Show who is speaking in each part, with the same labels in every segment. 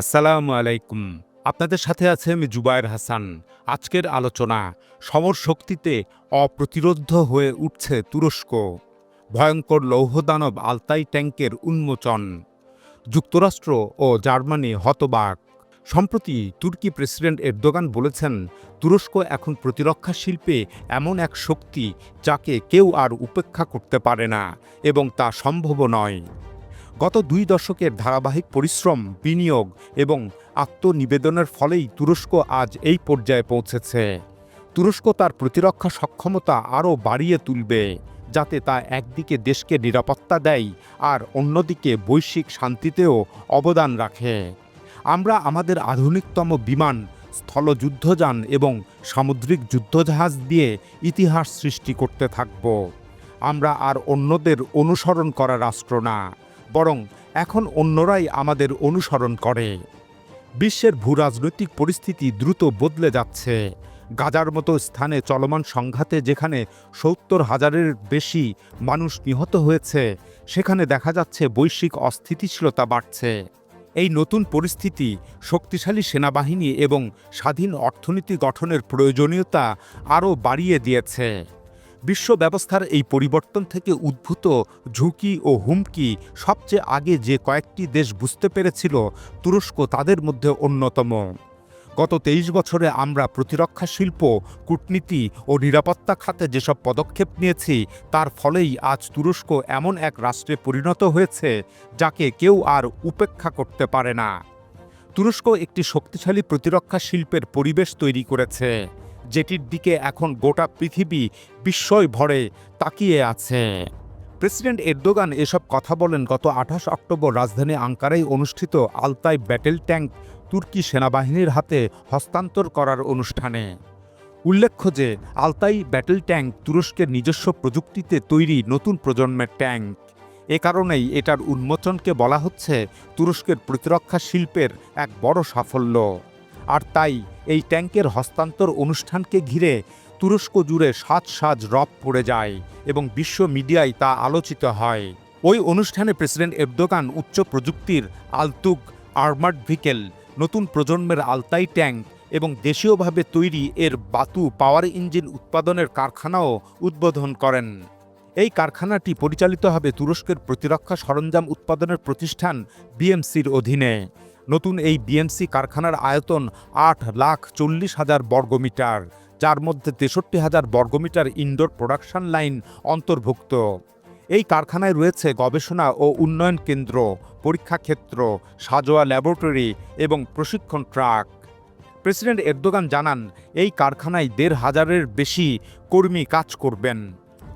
Speaker 1: আসসালামু আলাইকুম। আপনাদের সাথে আছে আমি জুবায়ের হাসান। আজকের আলোচনা, সমর শক্তিতে অপ্রতিরোধ হয়ে উঠছে তুরস্ক। ভয়ঙ্কর লৌহদানব আলতাই ট্যাঙ্কের উন্মোচন। যুক্তরাষ্ট্র ও জার্মানি হতবাক। সম্প্রতি তুর্কি প্রেসিডেন্ট এরদোগান বলেছেন, তুরস্ক এখন প্রতিরক্ষা শিল্পে এমন এক শক্তি যাকে কেউ আর উপেক্ষা করতে পারে না এবং তা সম্ভব নয়। গত দুই দশকের ধারাবাহিক পরিশ্রম, বিনিয়োগ এবং আত্মনিবেদনের ফলেই তুরস্ক আজ এই পর্যায়ে পৌঁছেছে। তুরস্ক তার প্রতিরক্ষা সক্ষমতা আরও বাড়িয়ে তুলবে, যাতে তা একদিকে দেশকে নিরাপত্তা দেয় আর অন্যদিকে বৈশ্বিক শান্তিতেও অবদান রাখে। আমরা আমাদের আধুনিকতম বিমান, স্থলযুদ্ধযান এবং সামুদ্রিক যুদ্ধজাহাজ দিয়ে ইতিহাস সৃষ্টি করতে থাকব। আমরা আর অন্যদের অনুসরণ করা রাষ্ট্র না। বরং এখন অন্যরাই আমাদের অনুসরণ করে। বিশ্বের ভূরাজনৈতিক পরিস্থিতি দ্রুত বদলে যাচ্ছে। গাজার মতো স্থানে চলমান সংঘাতে যেখানে সত্তর হাজারের বেশি মানুষ নিহত হয়েছে, সেখানে দেখা যাচ্ছে বৈশ্বিক অস্থিতিশীলতা বাড়ছে। এই নতুন পরিস্থিতি শক্তিশালী সেনাবাহিনী এবং স্বাধীন অর্থনীতি গঠনের প্রয়োজনীয়তা আরও বাড়িয়ে দিয়েছে। বিশ্ব ব্যবস্থার এই পরিবর্তন থেকে উদ্ভূত ঝুঁকি ও হুমকি সবচেয়ে আগে যে কয়েকটি দেশ বুঝতে পেরেছিল, তুরস্ক তাদের মধ্যে অন্যতম। গত তেইশ বছরে আমরা প্রতিরক্ষা শিল্প, কূটনীতি ও নিরাপত্তা খাতে যেসব পদক্ষেপ নিয়েছি, তার ফলেই আজ তুরস্ক এমন এক রাষ্ট্রে পরিণত হয়েছে, যাকে কেউ আর উপেক্ষা করতে পারে না। তুরস্ক একটি শক্তিশালী প্রতিরক্ষা শিল্পের পরিবেশ তৈরি করেছে। যেটির দিকে এখন গোটা পৃথিবী বিস্ময় ভরে তাকিয়ে আছে। প্রেসিডেন্ট এরদোগান এসব কথা বলেন গত আঠাশ অক্টোবর রাজধানী আঙ্কারায় অনুষ্ঠিত আলতাই ব্যাটেল ট্যাঙ্ক তুর্কি সেনাবাহিনীর হাতে হস্তান্তর করার অনুষ্ঠানে। উল্লেখ্য যে আলতাই ব্যাটেল ট্যাঙ্ক তুরস্কের নিজস্ব প্রযুক্তিতে তৈরি নতুন প্রজন্মের ট্যাঙ্ক। এ কারণেই এটার উন্মোচনকে বলা হচ্ছে তুরস্কের প্রতিরক্ষা শিল্পের এক বড় সাফল্য। আর তাই এই ট্যাঙ্কের হস্তান্তর অনুষ্ঠানকে ঘিরে তুরস্ক জুড়ে সাজ সাজ রব পড়ে যায় এবং বিশ্ব মিডিয়ায় তা আলোচিত হয়। ওই অনুষ্ঠানে প্রেসিডেন্ট এরদোগান উচ্চ প্রযুক্তির আলতুক আর্মার্ড ভিকেল নতুন প্রজন্মের আলতাই ট্যাঙ্ক এবং দেশীয়ভাবে তৈরি এর বাতু পাওয়ার ইঞ্জিন উৎপাদনের কারখানাও উদ্বোধন করেন। এই কারখানাটি পরিচালিত হবে তুরস্কের প্রতিরক্ষা সরঞ্জাম উৎপাদনের প্রতিষ্ঠান বিএমসির অধীনে। নতুন এই বিএমসি কারখানার আয়তন আট লাখ চল্লিশ হাজার বর্গমিটার, যার মধ্যে তেষট্টি হাজার বর্গমিটার ইনডোর প্রোডাকশন লাইন অন্তর্ভুক্ত। এই কারখানায় রয়েছে গবেষণা ও উন্নয়ন কেন্দ্র, পরীক্ষা ক্ষেত্র, সাজোয়া ল্যাবরেটরি এবং প্রশিক্ষণ ট্রাক। প্রেসিডেন্ট এরদোগান জানান, এই কারখানায় দেড় হাজারের বেশি কর্মী কাজ করবেন।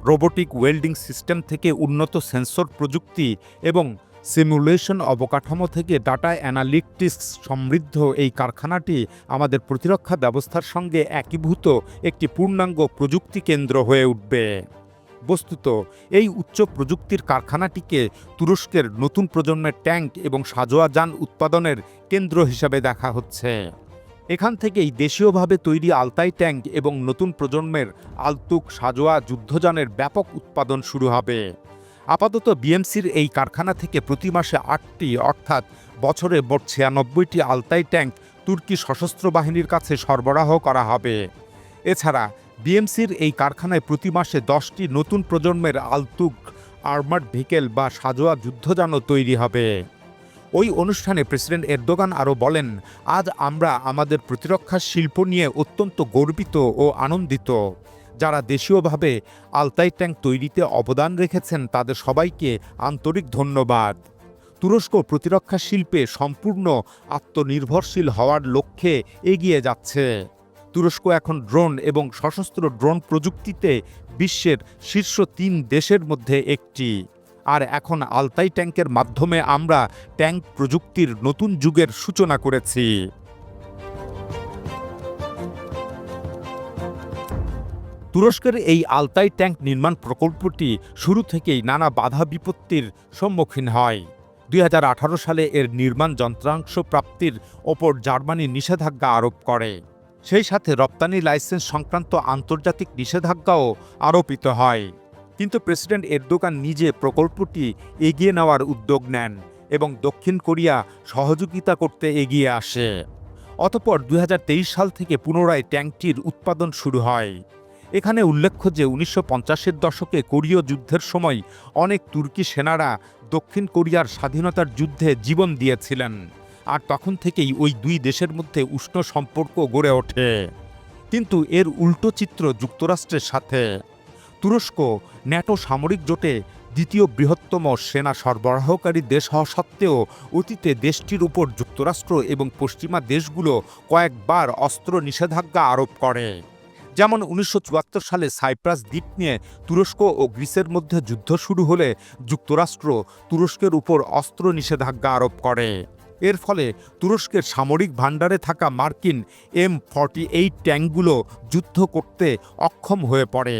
Speaker 1: রোবোটিক ওয়েল্ডিং সিস্টেম থেকে উন্নত সেন্সর প্রযুক্তি এবং সিমুলেশন অবকাঠামো থেকে ডাটা অ্যানালিটিক্স সমৃদ্ধ এই কারখানাটি আমাদের প্রতিরক্ষা ব্যবস্থার সঙ্গে একীভূত একটি পূর্ণাঙ্গ প্রযুক্তি কেন্দ্র হয়ে উঠবে। বস্তুত, এই উচ্চ প্রযুক্তির কারখানাটিকে তুরস্কের নতুন প্রজন্মের ট্যাঙ্ক এবং সাজোয়া যান উৎপাদনের কেন্দ্র হিসাবে দেখা হচ্ছে। এখান থেকেই দেশীয়ভাবে তৈরি আলতাই ট্যাঙ্ক এবং নতুন প্রজন্মের আলতুক সাজোয়া যুদ্ধযানের ব্যাপক উৎপাদন শুরু হবে। আপাতত বিএমসির এই কারখানা থেকে প্রতি মাসে আটটি, অর্থাৎ বছরে মোট ছিয়ানব্বইটি আলতাই ট্যাঙ্ক তুর্কি সশস্ত্র বাহিনীর কাছে সরবরাহ করা হবে। এছাড়া বিএমসির এই কারখানায় প্রতি মাসে দশটি নতুন প্রজন্মের আলতুক আর্মার্ড ভেহিকেল বা সাজোয়া যুদ্ধযানও তৈরি হবে। ওই অনুষ্ঠানে প্রেসিডেন্ট এরদোগান আরও বলেন, আজ আমরা আমাদের প্রতিরক্ষা শিল্প নিয়ে অত্যন্ত গর্বিত ও আনন্দিত। যারা দেশীয়ভাবে আলতাই ট্যাঙ্ক তৈরিতে অবদান রেখেছেন, তাদের সবাইকে আন্তরিক ধন্যবাদ। তুরস্ক প্রতিরক্ষা শিল্পে সম্পূর্ণ আত্মনির্ভরশীল হওয়ার লক্ষ্যে এগিয়ে যাচ্ছে। তুরস্ক এখন ড্রোন এবং সশস্ত্র ড্রোন প্রযুক্তিতে বিশ্বের শীর্ষ তিন দেশের মধ্যে একটি। আর এখন আলতাই ট্যাঙ্কের মাধ্যমে আমরা ট্যাঙ্ক প্রযুক্তির নতুন যুগের সূচনা করেছি। তুরস্কের এই আলতাই ট্যাঙ্ক নির্মাণ প্রকল্পটি শুরু থেকেই নানা বাধা বিপত্তির সম্মুখীন হয়। দুই হাজার আঠারো সালে এর নির্মাণ যন্ত্রাংশ প্রাপ্তির ওপর জার্মানি নিষেধাজ্ঞা আরোপ করে। সেই সাথে রপ্তানি লাইসেন্স সংক্রান্ত আন্তর্জাতিক নিষেধাজ্ঞাও আরোপিত হয়। কিন্তু প্রেসিডেন্ট এরদোগান নিজে প্রকল্পটি এগিয়ে নেওয়ার উদ্যোগ নেন এবং দক্ষিণ কোরিয়া সহযোগিতা করতে এগিয়ে আসে। অতপর দুই হাজার তেইশ সাল থেকে পুনরায় ট্যাঙ্কটির উৎপাদন শুরু হয়। এখানে উল্লেখ্য যে উনিশশো পঞ্চাশের দশকে কোরীয় যুদ্ধের সময় অনেক তুর্কি সেনারা দক্ষিণ কোরিয়ার স্বাধীনতার যুদ্ধে জীবন দিয়েছিলেন। আর তখন থেকেই ওই দুই দেশের মধ্যে উষ্ণ সম্পর্ক গড়ে ওঠে। কিন্তু এর উল্টো চিত্র যুক্তরাষ্ট্রের সাথে। তুরস্ক ন্যাটো সামরিক জোটে দ্বিতীয় বৃহত্তম সেনা সরবরাহকারী দেশ হওয়া সত্ত্বেও অতীতে দেশটির উপর যুক্তরাষ্ট্র এবং পশ্চিমা দেশগুলো কয়েকবার অস্ত্র নিষেধাজ্ঞা আরোপ করে। যেমন উনিশশো চুয়াত্তর সালে সাইপ্রাস দ্বীপ নিয়ে তুরস্ক ও গ্রিসের মধ্যে যুদ্ধ শুরু হলে যুক্তরাষ্ট্র তুরস্কের উপর অস্ত্র নিষেধাজ্ঞা আরোপ করে। এর ফলে তুরস্কের সামরিক ভাণ্ডারে থাকা মার্কিন এম ফর্টি এইট ট্যাঙ্কগুলো যুদ্ধ করতে অক্ষম হয়ে পড়ে।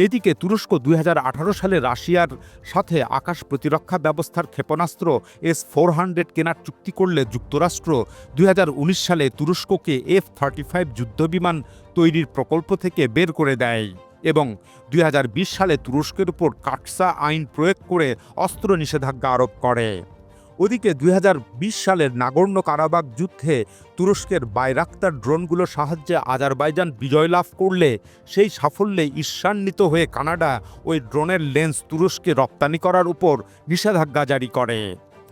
Speaker 1: এদিকে তুরস্ক দুই হাজার আঠারো সালে রাশিয়ার সাথে আকাশ প্রতিরক্ষা ব্যবস্থার ক্ষেপণাস্ত্র এস ফোর হান্ড্রেড কেনার চুক্তি করলে যুক্তরাষ্ট্র দুই হাজার উনিশ সালে তুরস্ককে এফ থার্টি ফাইভ যুদ্ধবিমান তৈরির প্রকল্প থেকে বের করে দেয় এবং দুই হাজার বিশ সালে তুরস্কের উপর কাটসা আইন প্রয়োগ করে অস্ত্র নিষেধাজ্ঞা আরোপ করে। ওদিকে দুই হাজার বিশ সালের নাগর্ণ কারাবাগ যুদ্ধে তুরস্কের বাইরাক্তার ড্রোনগুলোর সাহায্যে আজারবাইজান বিজয় লাভ করলে সেই সাফল্যে ঈর্ষান্বিত হয়ে কানাডা ওই ড্রোনের লেন্স তুরস্কে রপ্তানি করার উপর নিষেধাজ্ঞা জারি করে।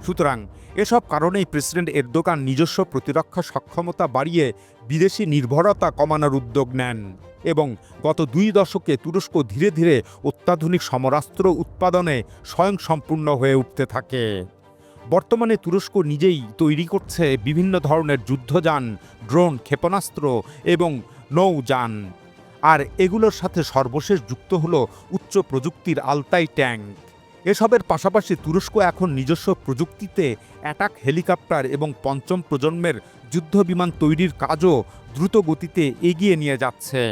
Speaker 1: সুতরাং এসব কারণেই প্রেসিডেন্ট এরদোগান নিজস্ব প্রতিরক্ষা সক্ষমতা বাড়িয়ে বিদেশি নির্ভরতা কমানোর উদ্যোগ নেন এবং গত দুই দশকে তুরস্ক ধীরে ধীরে অত্যাধুনিক সমরাস্ত্র উৎপাদনে স্বয়ংসম্পূর্ণ হয়ে উঠতে থাকে। বর্তমানে তুরস্ক নিজেই তৈরি করছে বিভিন্ন ধরনের যুদ্ধযান, ড্রোন, ক্ষেপণাস্ত্র এবং নৌযান। আর এগুলোর সাথে সর্বশেষ যুক্ত হল উচ্চ প্রযুক্তির আলতাই ট্যাঙ্ক। এসবের পাশাপাশি তুরস্ক এখন নিজস্ব প্রযুক্তিতে অ্যাটাক হেলিকপ্টার এবং পঞ্চম প্রজন্মের যুদ্ধবিমান তৈরির কাজও দ্রুত গতিতে এগিয়ে নিয়ে যাচ্ছে।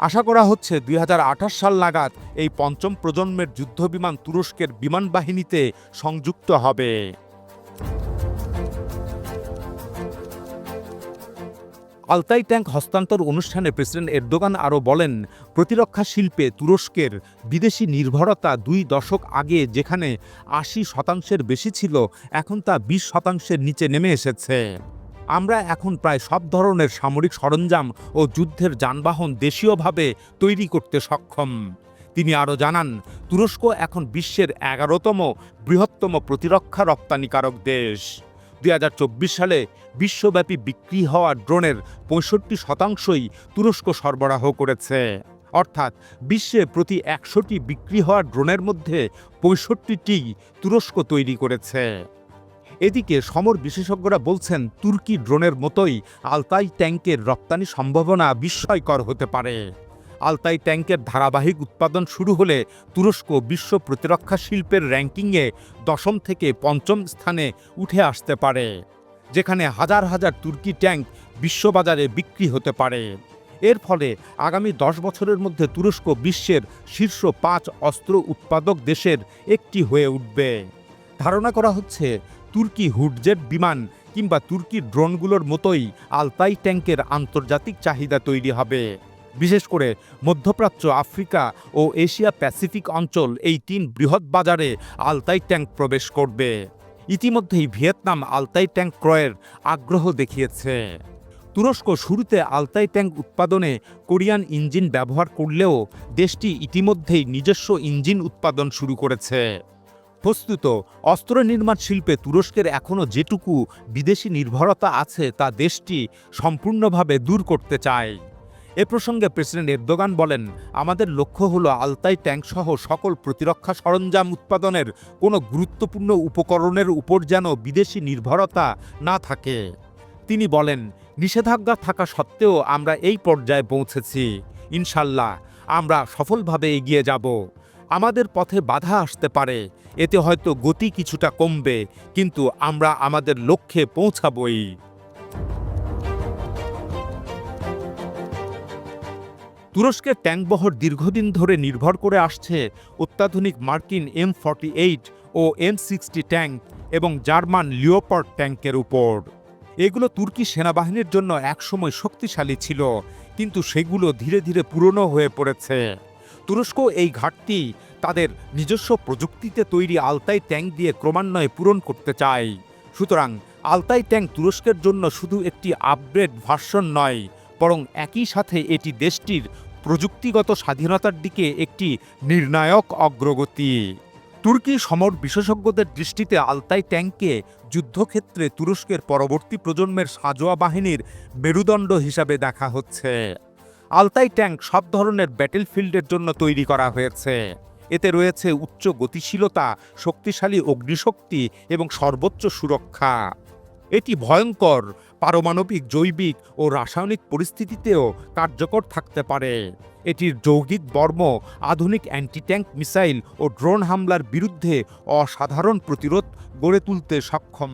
Speaker 1: আশা করা হচ্ছে দুই হাজার আঠাশ সাল নাগাদ এই পঞ্চম প্রজন্মের যুদ্ধবিমান তুরস্কের বিমান বাহিনীতে সংযুক্ত হবে। আলতাই ট্যাঙ্ক হস্তান্তর অনুষ্ঠানে প্রেসিডেন্ট এরদোগান আরও বলেন, প্রতিরক্ষা শিল্পে তুরস্কের বিদেশি নির্ভরতা দুই দশক আগে যেখানে আশি শতাংশের বেশি ছিল, এখন তা বিশ শতাংশের নিচে নেমে এসেছে। আমরা এখন প্রায় সব ধরনের সামরিক সরঞ্জাম ও যুদ্ধের যানবাহন দেশীয়ভাবে তৈরি করতে সক্ষম। তিনি আরও জানান, তুরস্ক এখন বিশ্বের এগারোতম বৃহত্তম প্রতিরক্ষা রপ্তানিকারক দেশ। দুই হাজার চব্বিশ সালে বিশ্বব্যাপী বিক্রি হওয়া ড্রোনের পঁয়ষট্টি শতাংশই তুরস্ক সরবরাহ করেছে। অর্থাৎ বিশ্বে প্রতি একশোটি বিক্রি হওয়া ড্রোনের মধ্যে পঁয়ষট্টিটি তুরস্ক তৈরি করেছে। এদিকে সমর বিশেষজ্ঞরা বলছেন, তুর্কি ড্রোনের মতোই আলতাই ট্যাঙ্কের রপ্তানি সম্ভাবনা বিস্ময়কর হতে পারে। আলতাই ট্যাঙ্কের ধারাবাহিক উৎপাদন শুরু হলে তুরস্ক বিশ্ব প্রতিরক্ষা শিল্পের র্যাঙ্কিংয়ে দশম থেকে পঞ্চম স্থানে উঠে আসতে পারে, যেখানে হাজার হাজার তুর্কি ট্যাঙ্ক বিশ্ববাজারে বিক্রি হতে পারে। এর ফলে আগামী দশ বছরের মধ্যে তুরস্ক বিশ্বের শীর্ষ পাঁচ অস্ত্র উৎপাদক দেশের একটি হয়ে উঠবে। ধারণা করা হচ্ছে, তুর্কি হুডজেট বিমান কিংবা তুর্কি ড্রোনগুলোর মতোই আলতাই ট্যাঙ্কের আন্তর্জাতিক চাহিদা তৈরি হবে। বিশেষ করে মধ্যপ্রাচ্য, আফ্রিকা ও এশিয়া প্যাসিফিক অঞ্চল এই তিন বৃহৎ বাজারে আলতাই ট্যাঙ্ক প্রবেশ করবে। ইতিমধ্যেই ভিয়েতনাম আলতাই ট্যাঙ্ক ক্রয়ের আগ্রহ দেখিয়েছে। তুরস্ক শুরুতে আলতাই ট্যাঙ্ক উৎপাদনে কোরিয়ান ইঞ্জিন ব্যবহার করলেও দেশটি ইতিমধ্যেই নিজস্ব ইঞ্জিন উৎপাদন শুরু করেছে। বস্তুত অস্ত্র নির্মাণ শিল্পে তুরস্কের এখনও যেটুকু বিদেশি নির্ভরতা আছে তা দেশটি সম্পূর্ণভাবে দূর করতে চায়। এ প্রসঙ্গে প্রেসিডেন্ট এরদোগান বলেন, আমাদের লক্ষ্য হলো আলতাই ট্যাঙ্ক সহ সকল প্রতিরক্ষা সরঞ্জাম উৎপাদনের কোনো গুরুত্বপূর্ণ উপকরণের উপর যেন বিদেশি নির্ভরতা না থাকে। তিনি বলেন, নিষেধাজ্ঞা থাকা সত্ত্বেও আমরা এই পর্যায়ে পৌঁছেছি। ইনশাল্লাহ, আমরা সফলভাবে এগিয়ে যাব। আমাদের পথে বাধা আসতে পারে। এতে হয়তো গতি কিছুটা কমবে, কিন্তু আমরা আমাদের লক্ষ্যে পৌঁছাবই। তুরস্কের ট্যাঙ্কবহর দীর্ঘদিন ধরে নির্ভর করে আসছে অত্যাধুনিক মার্কিন এম ফর্টি এইট ও এম সিক্সটি ট্যাঙ্ক এবং জার্মান লিওপার্ড ট্যাঙ্কের উপর। এগুলো তুর্কি সেনাবাহিনীর জন্য একসময় শক্তিশালী ছিল, কিন্তু সেগুলো ধীরে ধীরে পুরনো হয়ে পড়েছে। তুরস্ক এই ঘাটতি তাদের নিজস্ব প্রযুক্তিতে তৈরি আলতাই ট্যাঙ্ক দিয়ে ক্রমান্বয়ে পূরণ করতে চায়। সুতরাং আলতাই ট্যাঙ্ক তুরস্কের জন্য শুধু একটি আপগ্রেড ভার্সন নয় বরং একই সাথে এটি দেশটির প্রযুক্তিগত স্বাধীনতার দিকে একটি নির্ণায়ক অগ্রগতি। তুর্কি সমর বিশেষজ্ঞদের দৃষ্টিতে আলতাই ট্যাঙ্ককে যুদ্ধক্ষেত্রে তুরস্কের পরবর্তী প্রজন্মের সাজোয়া বাহিনীর মেরুদণ্ড হিসাবে দেখা হচ্ছে। আলতাই ট্যাঙ্ক সব ধরনের ব্যাটেলফিল্ডের জন্য তৈরি করা হয়েছে। এতে রয়েছে উচ্চ গতিশীলতা, শক্তিশালী অগ্নিশক্তি এবং সর্বোচ্চ সুরক্ষা। এটি ভয়ঙ্কর পারমাণবিক, জৈবিক ও রাসায়নিক পরিস্থিতিতেও কার্যকর থাকতে পারে। এটির যৌগিক বর্ম, আধুনিক অ্যান্টি ট্যাঙ্ক মিসাইল ও ড্রোন হামলার বিরুদ্ধে অসাধারণ প্রতিরোধ গড়ে তুলতে সক্ষম।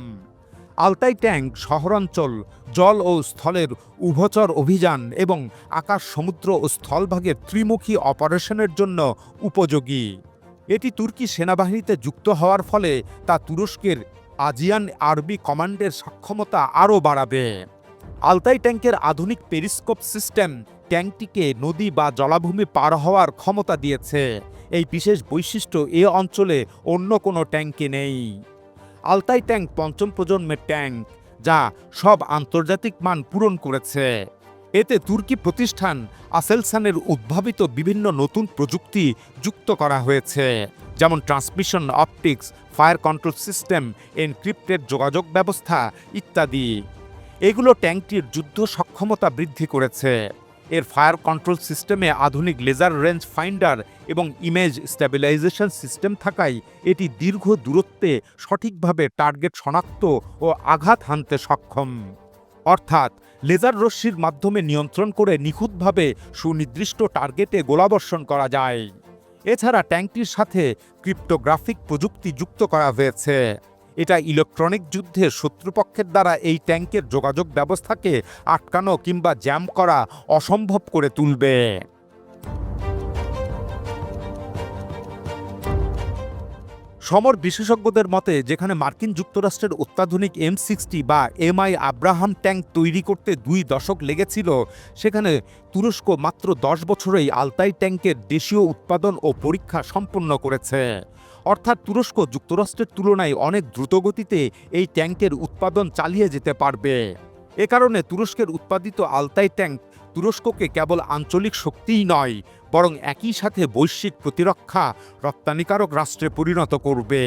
Speaker 1: আলতাই ট্যাঙ্ক শহরাঞ্চল, জল ও স্থলের উভচর অভিযান এবং আকাশ, সমুদ্র ও স্থলভাগের ত্রিমুখী অপারেশনের জন্য উপযোগী। এটি তুর্কি সেনাবাহিনীতে যুক্ত হওয়ার ফলে তা তুরস্কের আজিয়ান আরবি কমান্ডের সক্ষমতা আরও বাড়াবে। আলতাই ট্যাঙ্কের আধুনিক পেরিস্কোপ সিস্টেম ট্যাঙ্কটিকে নদী বা জলাভূমি পার হওয়ার ক্ষমতা দিয়েছে। এই বিশেষ বৈশিষ্ট্য এ অঞ্চলে অন্য কোনো ট্যাঙ্কে নেই। আলতাই ট্যাঙ্ক পঞ্চম প্রজন্মের ট্যাঙ্ক যা সব আন্তর্জাতিক মান পূরণ করেছে। এতে তুর্কি প্রতিষ্ঠান আসেলসানের উদ্ভাবিত বিভিন্ন নতুন প্রযুক্তি যুক্ত করা হয়েছে, যেমন transmission optics fire control system, encrypted যোগাযোগ ব্যবস্থা ইত্যাদি। এগুলো ট্যাঙ্কটির যুদ্ধ সক্ষমতা বৃদ্ধি করেছে। এর ফায়ার কন্ট্রোল সিস্টেমে আধুনিক লেজার রেঞ্জ ফাইন্ডার এবং ইমেজ স্ট্যাবিলাইজেশন সিস্টেম থাকায় এটি দীর্ঘ দূরত্বে সঠিকভাবে টার্গেট শনাক্ত ও আঘাত হানতে সক্ষম। অর্থাৎ, লেজার রশ্মির মাধ্যমে নিয়ন্ত্রণ করে নিখুঁতভাবে সুনির্দিষ্ট টার্গেটে গোলাবর্ষণ করা যায়। এছাড়া ট্যাঙ্কটির সাথে ক্রিপ্টোগ্রাফিক প্রযুক্তি যুক্ত করা হয়েছে। এটা ইলেকট্রনিক যুদ্ধে শত্রুপক্ষের দ্বারা এই ট্যাঙ্কের যোগাযোগ ব্যবস্থাকে আটকানো কিংবা জ্যাম করা অসম্ভব করে তুলবে। সমর বিশেষজ্ঞদের মতে, যেখানে মার্কিন যুক্তরাষ্ট্রের অত্যাধুনিক এম সিক্সটি বা এমআই আব্রাহাম ট্যাঙ্ক তৈরি করতে দুই দশক লেগেছিল, সেখানে তুরস্ক মাত্র দশ বছরেই আলতাই ট্যাঙ্কের দেশীয় উৎপাদন ও পরীক্ষা সম্পন্ন করেছে। অর্থাৎ তুরস্ক যুক্তরাষ্ট্রের তুলনায় অনেক দ্রুতগতিতে এই ট্যাঙ্কের উৎপাদন চালিয়ে যেতে পারবে। এ কারণে তুরস্কের উৎপাদিত আলতাই ট্যাঙ্ক তুরস্ককে কেবল আঞ্চলিক শক্তিই নয় বরং একই সাথে বৈশ্বিক প্রতিরক্ষা রপ্তানিকারক রাষ্ট্রে পরিণত করবে।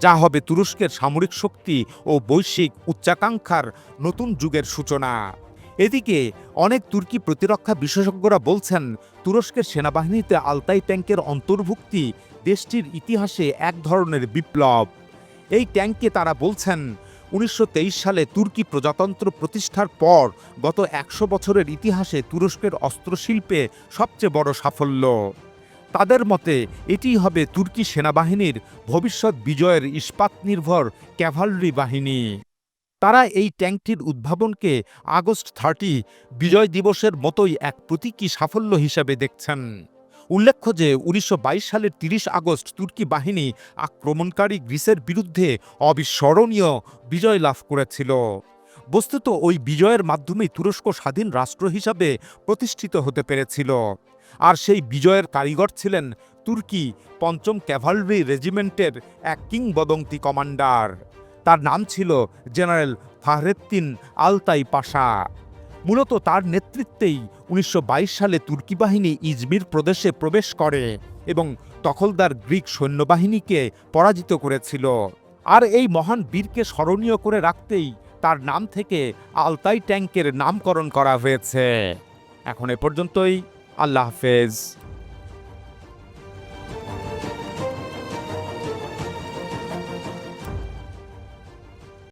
Speaker 1: যা হবে তুরস্কের সামরিক শক্তি ও বৈশ্বিক উচ্চাকাঙ্ক্ষার নতুন যুগের সূচনা। এদিকে, অনেক তুর্কি প্রতিরক্ষা বিশেষজ্ঞরা বলছেন, তুরস্কের সেনাবাহিনীতে আলতাই ট্যাঙ্কের অন্তর্ভুক্তি দেশটির ইতিহাসে এক ধরনের বিপ্লব। এই ট্যাঙ্কে তারা বলছেন উনিশশো তেইশ সালে তুর্কি প্রজাতন্ত্র প্রতিষ্ঠার পর গত একশো বছরের ইতিহাসে তুরস্কের অস্ত্রশিল্পে সবচেয়ে বড় সাফল্য। তাদের মতে, এটিই হবে তুর্কি সেনাবাহিনীর ভবিষ্যৎ বিজয়ের ইস্পাত নির্ভর ক্যাভালরি বাহিনী। তারা এই ট্যাঙ্কটির উদ্ভাবনকে আগস্ট থার্টি বিজয় দিবসের মতোই এক প্রতীকী সাফল্য হিসাবে দেখছেন। উল্লেখ্য যে উনিশশো বাইশ সালের তিরিশ আগস্ট তুর্কি বাহিনী আক্রমণকারী গ্রিসের বিরুদ্ধে অবিস্মরণীয় বিজয় লাভ করেছিল। বস্তুত ওই বিজয়ের মাধ্যমেই তুরস্ক স্বাধীন রাষ্ট্র হিসাবে প্রতিষ্ঠিত হতে পেরেছিল। আর সেই বিজয়ের কারিগর ছিলেন তুর্কি পঞ্চম ক্যাভালরি রেজিমেন্টের এক কিংবদন্তি কমান্ডার। তার নাম ছিল জেনারেল ফাহরেত্তিন আলতাই পাশা মূলত তার নেতৃত্বেই উনিশশো বাইশ সালে তুর্কি বাহিনী ইজমির প্রদেশে প্রবেশ করে এবং তখলদার গ্রিক সৈন্যবাহিনীকে পরাজিত করেছিল। আর এই মহান বীরকে স্মরণীয় করে রাখতেই তার নাম থেকে আলতাই ট্যাঙ্কের নামকরণ করা হয়েছে। এখন এ পর্যন্তই, আল্লাহ হাফেজ।